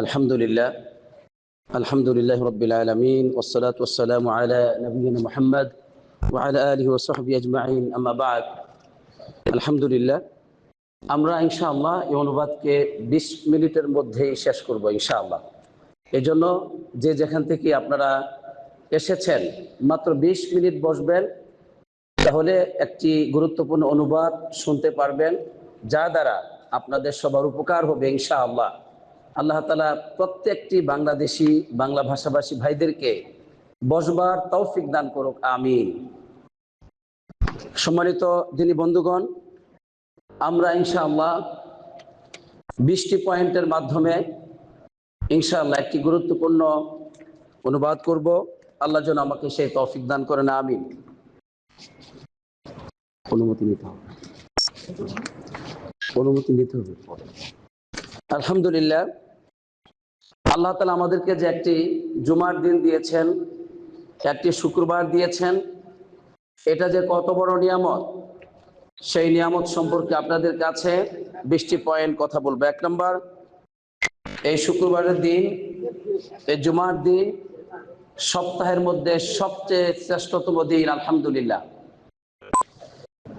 আলহামদুলিল্লাহ আলহামদুলিল্লাহ রবিল আলমিন ওসলাত ওসালাম আলা মোহাম্মদ ওয়ালা আলী ওসহবি আজমাইন আমাবাদ আলহামদুলিল্লাহ, আমরা ইনশাআল্লাহ এই অনুবাদকে বিশ মিনিটের মধ্যেই শেষ করব ইনশাআল্লাহ। এই জন্য যে যেখান থেকে আপনারা এসেছেন, মাত্র ২০ মিনিট বসবেন, তাহলে একটি গুরুত্বপূর্ণ অনুবাদ শুনতে পারবেন, যা দ্বারা আপনাদের সবার উপকার হবে ইনশাআল্লাহ। আল্লাহ তালা প্রত্যেকটি বাংলাদেশি, বাংলা ভাষাভাষী ভাইদেরকে বসবার তৌফিক দান করুক আমি সম্মানিত দিনী বন্ধুগণ, আমরা ইনশাআল্লাহ বিশটি পয়েন্টের মাধ্যমে ইনশাআল্লাহ একটি গুরুত্বপূর্ণ অনুবাদ করব। আল্লাহ যেন আমাকে সেই তৌফিক দান করেন আমি অনুমতি নিতে হবে। অনুমতি নিতে হবে। আলহামদুলিল্লাহ, আল্লাহ তালা আমাদেরকে যে একটি জুমার দিন দিয়েছেন, একটি শুক্রবার দিয়েছেন, এটা যে কত বড় নিয়ামত, সেই নিয়ামত সম্পর্কে আপনাদের কাছে বৃষ্টি পয়েন্ট কথা বলব। এক নম্বর, এই শুক্রবারের দিন, এই জুমার দিন সপ্তাহের মধ্যে সবচেয়ে শ্রেষ্ঠতম দিন, আলহামদুলিল্লাহ।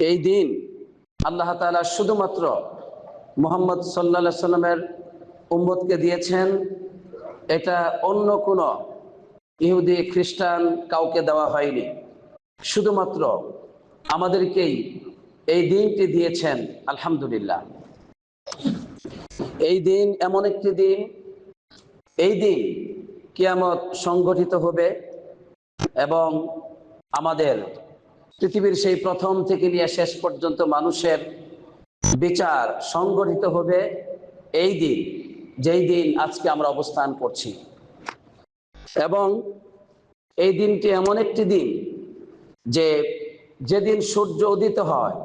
এই দিন আল্লাহ তাআলা শুধুমাত্র মোহাম্মদ সাল্লা সাল্লামের উম্মতকে দিয়েছেন, এটা অন্য কোনো ইহুদি, খ্রিস্টান কাউকে দেওয়া হয়নি। শুধুমাত্র আমাদেরকেই এই দিনটি দিয়েছেন, আলহামদুলিল্লাহ। এই দিন এমন একটি দিন, এই দিন কিয়ামত সংগঠিত হবে এবং আমাদের পৃথিবীর সেই প্রথম থেকে নিয়ে শেষ পর্যন্ত মানুষের বিচার সংগঠিত হবে এই দিন, যেই দিন আজকে আমরা অবস্থান করছি। এবং এই দিনটি এমন একটি দিন যে যেদিন সূর্য উদিত হয়,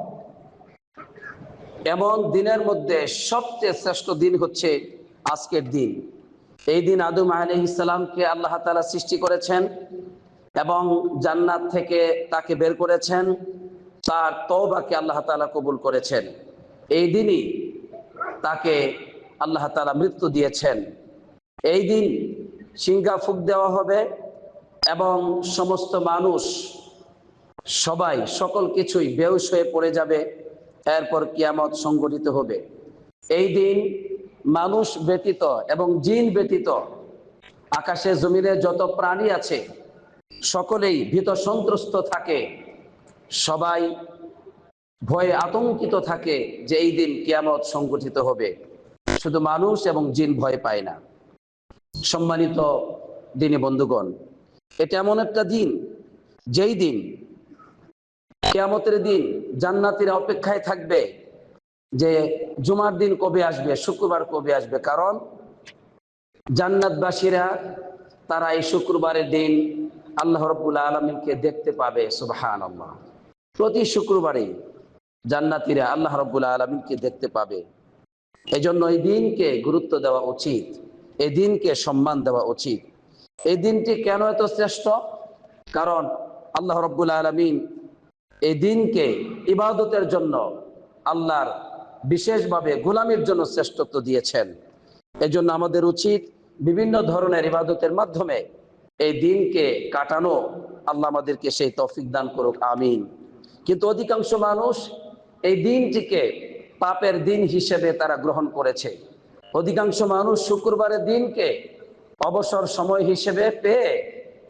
এমন দিনের মধ্যে সবচেয়ে শ্রেষ্ঠ দিন হচ্ছে আজকের দিন। এই দিন আদম আলহ ইসলামকে আল্লাহ তালা সৃষ্টি করেছেন এবং জান্নাত থেকে তাকে বের করেছেন, তার তওবাকে আল্লাহ তালা কবুল করেছেন। এই দিনই তাকে আল্লাহ তালা মৃত্যু দিয়েছেন। এই দিন সিংহা ফুক দেওয়া হবে এবং সমস্ত মানুষ সবাই সকল কিছুই বেউস হয়ে পড়ে যাবে, এরপর কিয়ামত সংগঠিত হবে। এই দিন মানুষ ব্যতীত এবং জিন ব্যতীত, আকাশে, জমিনে যত প্রাণী আছে, সকলেই ভীত সন্ত্রস্ত থাকে। সবাই ভয়ে আতঙ্কিত থাকে যে এই দিন কিয়ামত সংগঠিত হবে। শুধু মানুষ এবং জিন ভয় পায় না। সম্মানিত দিনী বন্ধুগণ, এটা এমন একটা দিন, যেই দিন কেয়ামতের দিন জান্নাতিরা অপেক্ষায় থাকবে যে জুমার দিন কবে আসবে, শুক্রবার কবে আসবে। কারণ জান্নাতবাসীরা তারা এই শুক্রবারের দিন আল্লাহ রব্বুল আলমিনকে দেখতে পাবে আল্লাহ প্রতি শুক্রবারে জান্নাতিরা আল্লাহ রব্বুল আলমিনকে দেখতে পাবে। এই জন্য এই দিনকে গুরুত্ব দেওয়া উচিত। এই দিনকে সম্মান দেওয়া উচিত। এই দিনটি কেন এত শ্রেষ্ঠ? কারণ আল্লাহ রব্বুল আলমিন এই দিনকে ইবাদতের জন্য আল্লাহর বিশেষভাবে গোলামের জন্য শ্রেষ্ঠত্ব দিয়েছেন। এই জন্য আমাদের উচিত বিভিন্ন ধরনের ইবাদতের মাধ্যমে এই দিনকে কাটানো। আল্লাহ আমাদেরকে সেই তৌফিক দান করুক, আমিন। কিন্তু অধিকাংশ মানুষ এই দিনটিকে পাপের দিন হিসেবে তারা গ্রহণ করেছে। অধিকাংশ মানুষ শুক্রবারের দিনকে অবসর সময় হিসেবে পেয়ে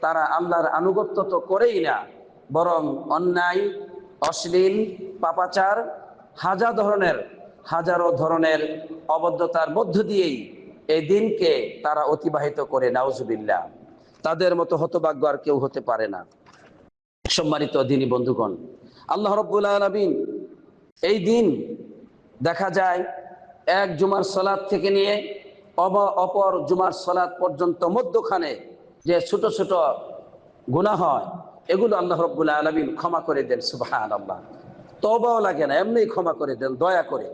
তারা আল্লাহর আনুগত্য তো করেই না, বরং অন্যায়, অশ্লীল, পাপাচার, হাজার ধরনের, হাজারো ধরনের অবদ্ধতার মধ্য দিয়েই এই দিনকে তারা অতিবাহিত করে, নাউজুবিল্লাহ। তাদের মতো হতভাগ্য আর কেউ হতে পারে না। সম্মানিত দিনী বন্ধুগণ, আল্লাহ রব্বুল আলমিন এই দিন দেখা যায় এক জুমার সলাদ থেকে নিয়ে অব, অপর জুমার সলাদ পর্যন্ত মধ্যখানে যে ছোট ছোট গুণা হয়, এগুলো আল্লাহ রব্বুল আলমিন ক্ষমা করে দেন সুবাহান আল্লাহ তবাও লাগে না, এমনি ক্ষমা করে দেন, দয়া করে।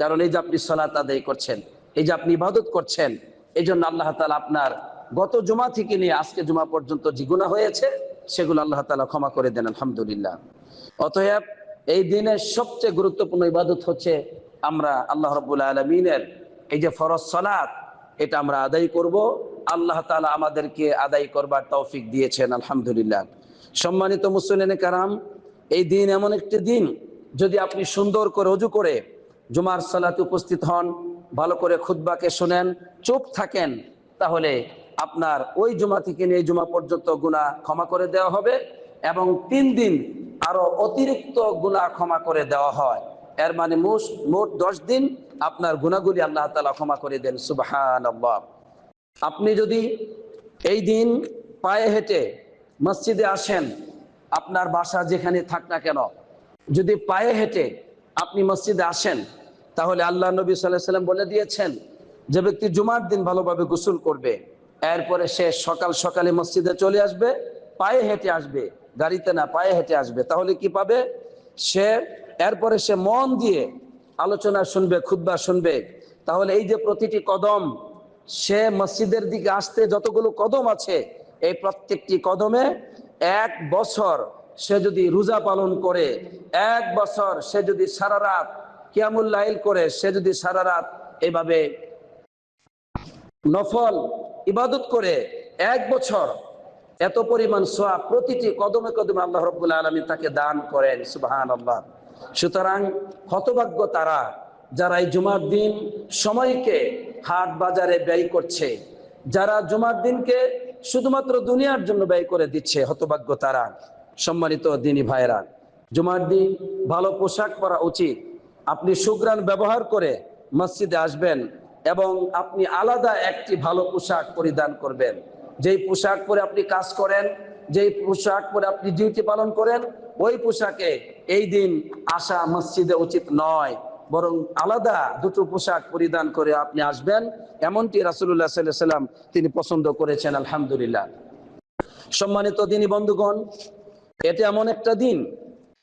কারণ এই যে আপনি সলাত আদায় করছেন, এই যে আপনি ইবাদত করছেন এই জন্য আল্লাহ তালা আপনার গত জুমা থেকে নিয়ে আজকে জুমা পর্যন্ত যে গুণা হয়েছে, সেগুলো আল্লাহ তালা ক্ষমা করে দেন, আলহামদুলিল্লাহ। অতএব এই দিনের সবচেয়ে গুরুত্বপূর্ণ ইবাদত হচ্ছে আমরা আল্লাহ রব্বুল আলমিনের এই যে ফরজ সলাৎ এটা আমরা আদায় করব। আল্লাহ তালা আমাদেরকে আদায় করবার তৌফিক দিয়েছেন, আলহামদুলিল্লাহ। সম্মানিত মুসলিন কারাম, এই দিন এমন একটি দিন, যদি আপনি সুন্দর করে অজু করে জুমার সালাতে উপস্থিত হন, ভালো করে খুদ্বাকে শোনেন, চুপ থাকেন, তাহলে আপনার ওই জুমা থেকে নিয়ে জুমা পর্যন্ত গুণা ক্ষমা করে দেওয়া হবে এবং তিন দিন আরও অতিরিক্ত গুণা ক্ষমা করে দেওয়া হয়। এর মানে মোট দশ দিন আপনার গুণাগুলি আল্লাহ তালা ক্ষমা করে দেন সুবাহান আপনি যদি এই দিন পায়ে হেঁটে মসজিদে আসেন, আপনার বাসা যেখানে থাক না কেন, যদি পায়ে হেঁটে আপনি মসজিদে আসেন, তাহলে আল্লাহ নবী সাল্লাহ সাল্লাম বলে দিয়েছেন, যে ব্যক্তি জুমার দিন ভালোভাবে গোসল করবে, এরপরে সে সকাল সকালে মসজিদে চলে আসবে, পায়ে হেঁটে আসবে। গাড়িতে না পায়ে হেঁটে আসবে, তাহলে কি পাবে? সে, এরপরে সে মন দিয়ে আলোচনা শুনবে খুদ্া শুনবে। তাহলে এই যে প্রতিটি কদম, সে মসজিদের দিকে আসতে যতগুলো কদম আছে, এই প্রত্যেকটি কদমে এক বছর সে যদি রোজা পালন করে, এক বছর সে যদি সারা রাত কিয়ামুল লাইল করে, সে যদি সারা রাত এভাবে নফল ইবাদত করে, এক বছর এত পরিমাণ সোয়া প্রতিটি কদমে কদমে আল্লাহ রব্বুল আলমী তাকে দান করেন সুবাহান আল্লাহ সুতরাং হতভাগ্য তারা যারা এই জুমার দিন সময়কে হাট বাজারে ব্যয় করছে, যারা জুমার দিনকে শুধুমাত্র দুনিয়ার জন্য ব্যয় করে দিচ্ছে, হতভাগ্য তারা। সম্মানিত দিনী ভাইরা জুমার দিন ভালো পোশাক পরা উচিত। আপনি সুগ্রান ব্যবহার করে মসজিদে আসবেন এবং আপনি আলাদা একটি ভালো পোশাক পরিধান করবেন। যেই পোশাক পরে আপনি কাজ করেন, যেই পোশাক পরে আপনি ডিউটি পালন করেন, ওই পোশাকে এই দিন আসা মসজিদে উচিত নয়। বরং আলাদা দুটো পোশাক পরিধান করে আপনি আসবেন, এমনটি রাসুল্লাহ সাল্লাম তিনি পছন্দ করেছেন, আলহামদুলিল্লাহ। সম্মানিত দিনী বন্ধুগণ, এটা এমন একটা দিন,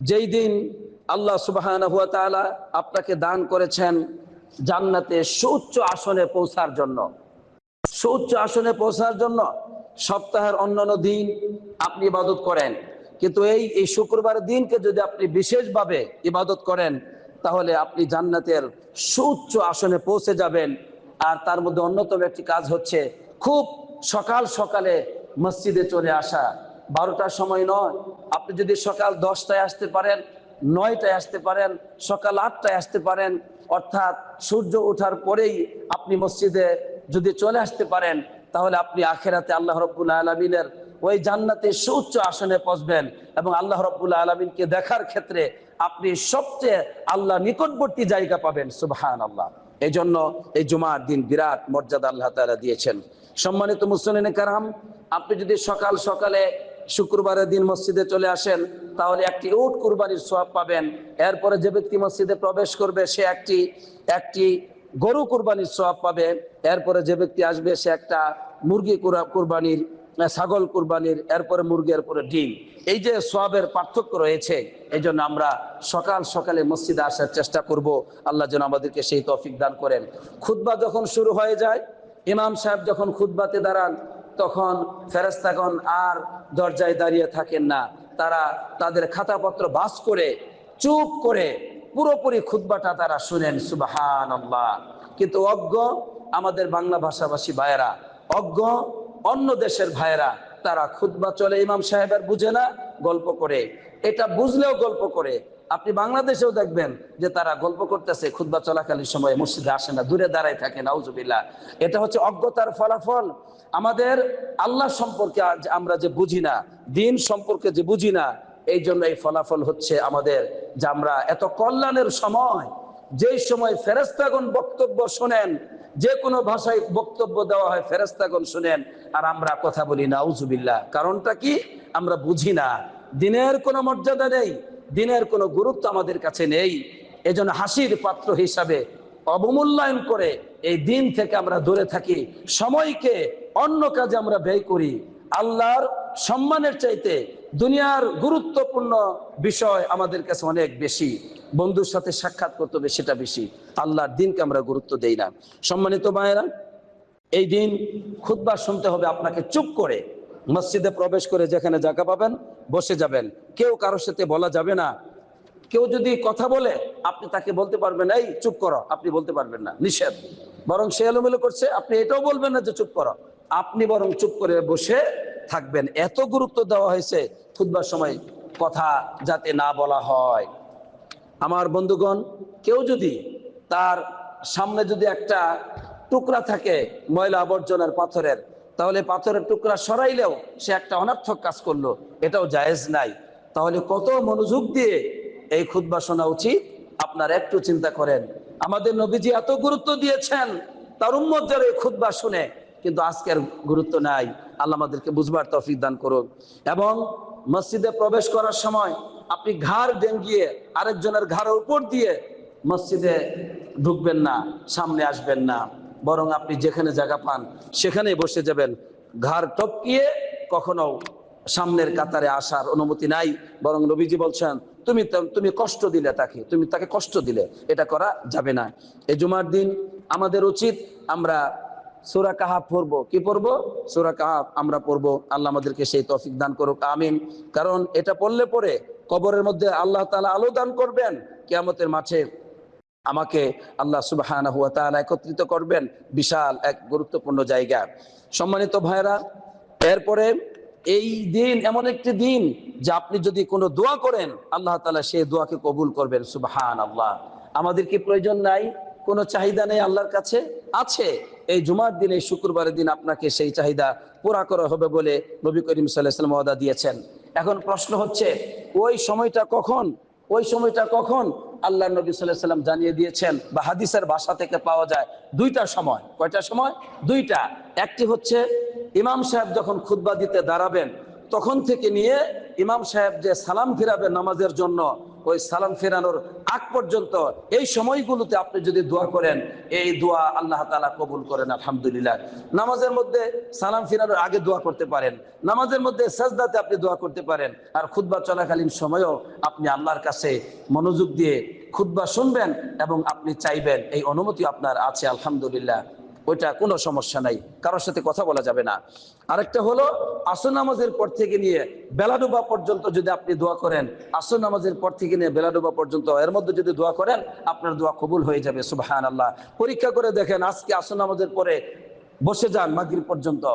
যেই দিন আল্লাহ সুবাহ আপনাকে দান করেছেন জান্নাতে সুউচ্চ আসনে পৌঁছার জন্য। সুউচ্চ আসনে পৌঁছার জন্য সপ্তাহের অন্যান্য দিন আপনি ইবাদত করেন। কিন্তু এই এই শুক্রবার দিনকে যদি আপনি বিশেষভাবে ইবাদত করেন, তাহলে আপনি জান্নাতের সুউচ্চ আসনে পৌঁছে যাবেন। আর তার মধ্যে অন্যতম একটি কাজ হচ্ছে খুব সকাল সকালে মসজিদে চলে আসা। বারোটার সময় নয়, আপনি যদি সকাল দশটায় আসতে পারেন, নয়টায় আসতে পারেন, সকাল আটটায় আসতে পারেন, অর্থাৎ সূর্য ওঠার পরেই আপনি মসজিদে যদি চলে আসতে পারেন, তাহলে আপনি আখেরাতে আল্লাহ রব্বুল্লা আলমিনের ওই জান্নাতে সুউচ্চ আসনে পৌঁছবেন এবং আল্লাহ রব্বুল্লা আলমিনকে দেখার ক্ষেত্রে আপনি সবচেয়ে আল্লাহ নিকটবর্তী জায়গা পাবেন সুবহান আল্লাহ এই জন্য এই জুমার দিন বিরাট মর্যাদা আল্লাহ তালা দিয়েছেন। সম্মানিত মুসলিন কারাম, আপনি যদি সকাল সকালে শুক্রবারের দিন মসজিদে চলে আসেন, তাহলে একটি উট কুরবানির সোয়াব পাবেন। এরপরে যে ব্যক্তি মসজিদে প্রবেশ করবে, সে একটি একটি গরু কুরবানির সোয়াব পাবে। এরপরে যে ব্যক্তি আসবে, সে একটা মুরগি কুরবানির ছাগল কুরবানির, এরপরে মুরগি, এরপরে ডিম। এই যে সোয়াবের পার্থক্য রয়েছে এই জন্য আমরা সকাল সকালে মসজিদে আসার চেষ্টা করব। আল্লাহ যেন আমাদেরকে সেই তফিক দান করেন। খুদ্া যখন শুরু হয়ে যায়, ইমাম সাহেব যখন খুদ্বাতে দাঁড়ান, তখন ফেরেস্তাগণ আর দরজায় দাঁড়িয়ে থাকেন না। তারা তাদের খাতাপত্র বাস করে, চুপ করে পুরোপুরি খুদ্বাটা তারা শুনেন সুবাহান কিন্তু অজ্ঞ আমাদের বাংলা ভাষাভাষী ভাইয়েরা, অজ্ঞ অন্য দেশের ভাইয়েরা, তারা খুদ্া চলে ইমাম সাহেবের বুঝে না গল্প করে। এটা বুঝলেও গল্প করে। আপনি বাংলাদেশেও দেখবেন যে তারা গল্প করতেছে খুদ্া চলাকালীন সময় মসজিদে আসে না, দূরে দাঁড়ায় থাকে, নাউজুবিল্লাহ। এটা হচ্ছে অজ্ঞতার ফলাফল। আমাদের আল্লাহ সম্পর্কে আমরা যে বুঝি না, দিন সম্পর্কে যে বুঝি না এই জন্য এই ফলাফল হচ্ছে আমাদের যে আমরা এত কল্যাণের সময়, যেই সময় ফেরেস্তাগণ বক্তব্য শোনেন, যে কোনো ভাষায় বক্তব্য দেওয়া হয় ফেরেস্তাগণ শোনেন, আর আমরা কথা বলি না উজুবিল্লা কারণটা কি? আমরা বুঝি না। দিনের কোনো মর্যাদা নেই, দিনের কোনো গুরুত্ব আমাদের কাছে নেই। এজন্য হাসির পাত্র হিসাবে অবমূল্যায়ন করে এই দিন থেকে আমরা দূরে থাকি। সময়কে অন্য কাজে আমরা ব্যয় করি। আল্লাহর সম্মানের চাইতে দুনিয়ার গুরুত্বপূর্ণ বিষয় আমাদের কাছে অনেক বেশি। বন্ধুর সাথে সাক্ষাৎ করতে হবে সেটা বেশি। আল্লাহর দিনকে আমরা গুরুত্ব দেই না। সম্মানিত মায়েরা এই দিন খুদ্া শুনতে হবে আপনাকে চুপ করে। মসজিদে প্রবেশ করে যেখানে জায়গা পাবেন, বসে যাবেন। কেউ কারোর সাথে বলা যাবে না। কেউ যদি কথা বলে, আপনি তাকে বলতে পারবেন, এই, চুপ করো। আপনি বলতে পারবেন না। নিষেধ। বরং সে এলোমেলো করছে, আপনি এটাও বলবেন না যে, চুপ করো। আপনি বরং চুপ করে বসে থাকবেন। এত গুরুত্ব দেওয়া হয়েছে খুদবার সময় কথা যাতে না বলা হয়। আমার বন্ধুগণ, কেউ যদি তার সামনে যদি একটা টুকরা থাকে ময়লা আবর্জনার পাথরের, তাহলে পাথরের টুকরা সরাইলেও সে একটা অনর্থক কাজ করল, এটাও জায়েজ নাই। তাহলে কত মনোযোগ দিয়ে এই খুদ্া শোনা উচিত? আপনার একটু চিন্তা করেন। আমাদের নবীজি এত গুরুত্ব দিয়েছেন, তার উম্মত যারা এই খুদ্া শুনে কিন্তু আজকের গুরুত্ব নাই। আল্লাহ আমাদেরকে বুঝবার তৌফিক দান করুন এবং মসজিদে প্রবেশ করার সময় আপনি ঘাড় ডেঙ্গিয়ে আরেকজনের ঘাড়ের উপর দিয়ে মসজিদে ঢুকবেন না, সামনে আসবেন না। বরং আপনি যেখানে জায়গা পান, সেখানেই বসে যাবেন। ঘাড় টপকিয়ে কখনো সামনের কাতারে আসার অনুমতি নাই। বরং নবীজি বলছেন, তুমি তুমি কষ্ট দিলে তাকে, তুমি তাকে কষ্ট দিলে, এটা করা যাবে না। এই জুমার দিন আমাদের উচিত আমরা সুরা কাহাব পড়ব। কি পড়ব? সুরা কাহাব আমরা পড়ব। আল্লাহ আমাদেরকে সেই তৌফিক দান করুক, আমিন। কারণ এটা পড়লে পরে কবরের মধ্যে আল্লাহ তাআলা আলো দান করবেন, কেয়ামতের মাঠে আমাকে আল্লাহ সুবহানাহু ওয়া তাআলা একত্রিত করবেন, বিশাল এক গুরুত্বপূর্ণ জায়গা। সম্মানিত ভাইরা এরপরে এই দিন এমন একটি দিন যে আপনি যদি কোনো দোয়া করেন, আল্লাহ তালা সেই দোয়াকে কবুল করবেন সুবহান আল্লাহ আমাদের কি প্রয়োজন নাই? কোনো চাহিদা নেই আল্লাহর কাছে? আছে। এই জুমার দিন এই শুক্রবারের দিন আপনাকে সেই চাহিদা পুরা করা হবে বলে নবী করিম সাল্লাম ওয়াদা দিয়েছেন। এখন প্রশ্ন হচ্ছে, ওই সময়টা কখন? ওই সময়টা কখন আল্লাহ নবী সাল্লাহ সাল্লাম জানিয়ে দিয়েছেন বা হাদিসের বাসা থেকে পাওয়া যায়, দুইটা সময়। কয়টা সময়? দুইটা। একটি হচ্ছে, ইমাম সাহেব যখন খুতবা দিতে দাঁড়াবেন, তখন থেকে নিয়ে ইমাম সাহেব যে সালাম ফিরাবেন নামাজের জন্য ওই সালাম ফেরানোর আগ পর্যন্ত এই সময়গুলোতে আপনি যদি দোয়া করেন, এই দোয়া আল্লাহ তালা কবুল করেন, আলহামদুলিল্লাহ। নামাজের মধ্যে সালাম ফেরানোর আগে দোয়া করতে পারেন। নামাজের মধ্যে সাজদাতে আপনি দোয়া করতে পারেন। আর খুদ্া চলাকালীন সময়ও আপনি আল্লাহর কাছে মনোযোগ দিয়ে খুদ্া শুনবেন এবং আপনি চাইবেন, এই অনুমতি আপনার আছে, আলহামদুলিল্লাহ। ওইটা কোনো সমস্যা নাই, কারোর সাথে কথা বলা যাবে না। আরেকটা হলো, আসর নামাজের পর থেকে নিয়ে বেলাডুবা পর্যন্ত যদি আপনি দোয়া করেন, আসর নামাজের পর থেকে নিয়ে বেলাডুবা পর্যন্ত, এর মধ্যে যদি দোয়া করেন, আপনার দোয়া কবুল হয়ে যাবে সুবাহান আল্লাহ পরীক্ষা করে দেখেন, আজকে আসর নামাজের পরে বসে যান মাগরিব পর্যন্ত,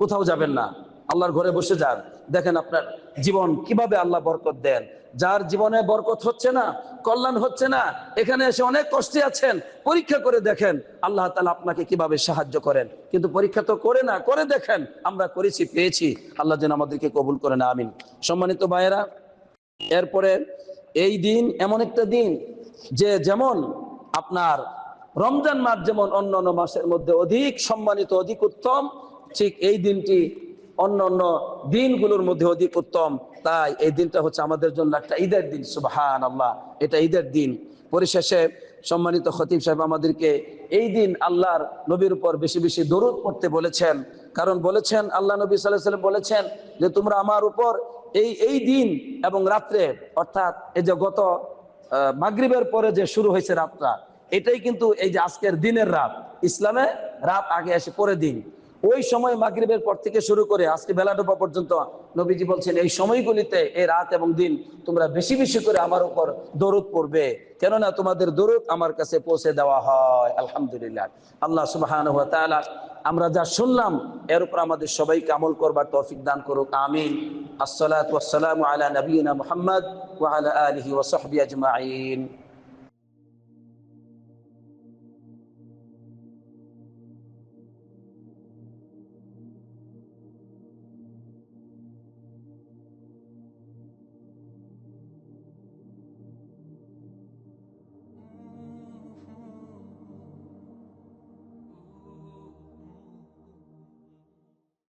কোথাও যাবেন না। আল্লাহর ঘরে বসে যান, দেখেন আপনার জীবন কীভাবে আল্লাহ বরকত দেন। যার জীবনে বরকত হচ্ছে না, কল্যাণ হচ্ছে না, এখানে এসে অনেক কষ্টে আছেন, পরীক্ষা করে দেখেন, আল্লাহ তালা আপনাকে কীভাবে সাহায্য করেন। কিন্তু পরীক্ষা তো করে না, করে দেখেন, আমরা করেছি, পেয়েছি। আল্লাহ যেন আমাদেরকে কবুল করে না আমিন। সম্মানিত ভাইয়েরা, এরপরে এই দিন এমন একটা দিন যে যেমন আপনার রমজান মাস যেমন অন্য অন্য মাসের মধ্যে অধিক সম্মানিত, অধিক উত্তম, ঠিক এই দিনটি অন্য অন্য দিনগুলোর মধ্যে অধিক উত্তম। তাই এই দিনটা হচ্ছে আমাদের জন্য একটা ঈদের দিন সুবাহান আল্লাহ এটা ঈদের দিন। পরিশেষে সম্মানিত খতিব সাহেব আমাদেরকে এই দিন আল্লাহর নবীর উপর বেশি বেশি দরুদ পড়তে বলেছেন। কারণ বলেছেন, আল্লাহ নবী সাল্লাহ সাল্লাম বলেছেন যে, তোমরা আমার উপর এই এই দিন এবং রাত্রে, অর্থাৎ এই যে গত মাগরিবের পরে যে শুরু হয়েছে রাতটা, এটাই কিন্তু এই যে আজকের দিনের রাত। ইসলামে রাত আগে আসে পরে দিন। ওই সময় মাগরিবের পর থেকে শুরু করে আজকে বেলা ডোবা পর্যন্ত নবীজি বলছেন, এই সময়গুলিতে, এই রাত এবং দিন তোমরা বেশি বেশি করে আমার উপর দরুদ পড়বে। কেননা তোমাদের দরুদ আমার কাছে পৌঁছে দেওয়া হয়। আলহামদুলিল্লাহ। আল্লাহ তাআলা আমরা যা শুনলাম, এর উপর আমাদের সবাইকে আমল করবার তৌফিক দান করুক। আমিন। আসসালাতু আলা নবিয়িনা মুহাম্মদ ওয়া আলা আলিহি ওয়া সাহবিহি আজমাইন।